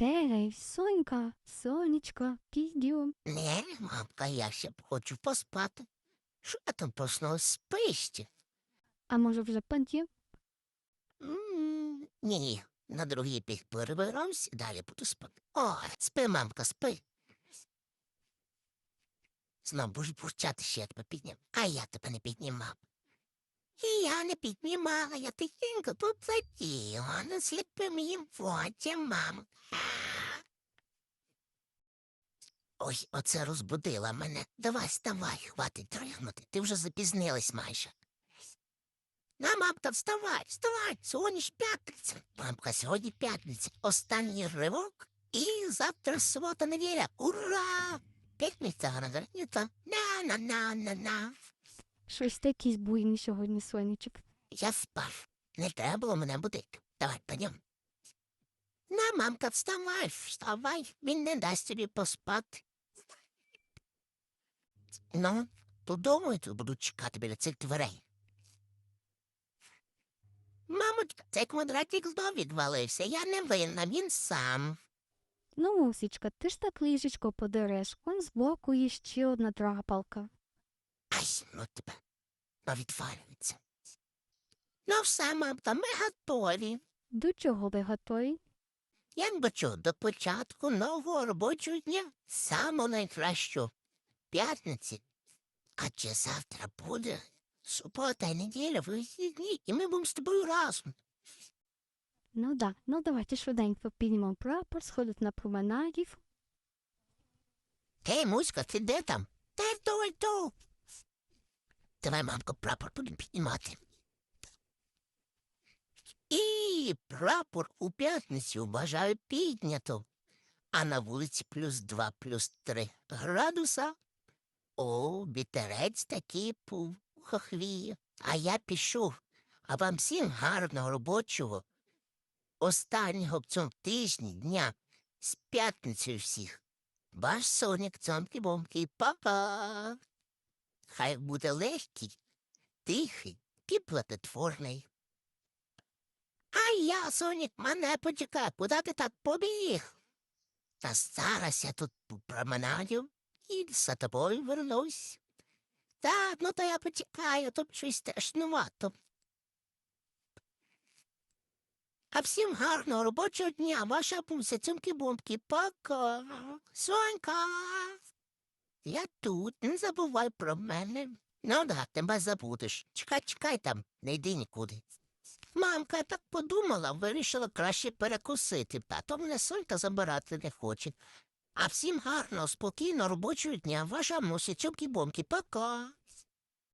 Ей, сонька, сонечко, підйом. Не, мамка, я ще б хочу поспати. Що я там проснулась спищі? А може вже? М, Ні, на другий бік переберемось і далі буду спати. О, спи, мамка, спи. Знов будеш бурчати, що я тебе підняв, а я тебе не піднімав. І я не піднімала, я тихенько тут сиділа, на сліпим їм воді, мам. Ой, оце розбудила мене. Давай, вставай, хватить дригнути, ти вже запізнилась майже. На, мамка, вставай, вставай, сьогодні ж п'ятниця. Мамка, сьогодні п'ятниця. Останній ривок і завтра субота неділя. Ура! П'ятниця границя. На-на-на-на-на. Щось якийсь буйний сьогодні, сонечок. Я спав. Не треба було мене будити. Давай, пойдем. На, мамка, вставай, вставай. Він не дасть тобі поспати. Ну, додому тут буду чекати біля цих дверей. Мамочка, цей квадратик знов відвалився. Я не винна, він сам. Ну, Мусічка, ти ж так ліжечко подереш, он збоку є ще одна драпалка. Ай, ну тебе. Ну, відвалюється. Ну, все, мамка, ми готові. До чого ви готові? Я бачу до початку нового робочого дня, самого найкращого п'ятниці. Адже завтра буде субота і неділя, вихідні, і ми будемо з тобою разом. Ну да, ну давайте швиденько піднімемо прапор, сходить на променадів. Гей, Муська, ти де там? Та йду, йду. Давай, мамко, прапор будемо піднімати. І прапор у п'ятницю бажаю піднято. А на вулиці плюс два, плюс три градуса. О, вітерець такий пухохвіє. А я пішов. А вам всім гарного робочого. Останнього в цьому тижні дня з п'ятницею всіх. Ваш соняк цьомки бомки па-па. Хай буде легкий, тихий і платотворний. А я, сонік, мене почекай, куди ти так побіг? Та зараз я тут променадю і за тобою вернусь. Так, ну то я почекаю, тут щось страшнувато. А всім гарного робочого дня, ваша пуся, цьомки-бомки, пока. Сонька. Я тут, не забувай про мене. Ну да, тебе забудеш. Чекай, чекай там, не йди нікуди. Мамка, так подумала, вирішила краще перекусити, а то мене сольта забирати не хоче. А всім гарно, спокійно, робочого дня, ваша мусі, цьомки-бомки, пока.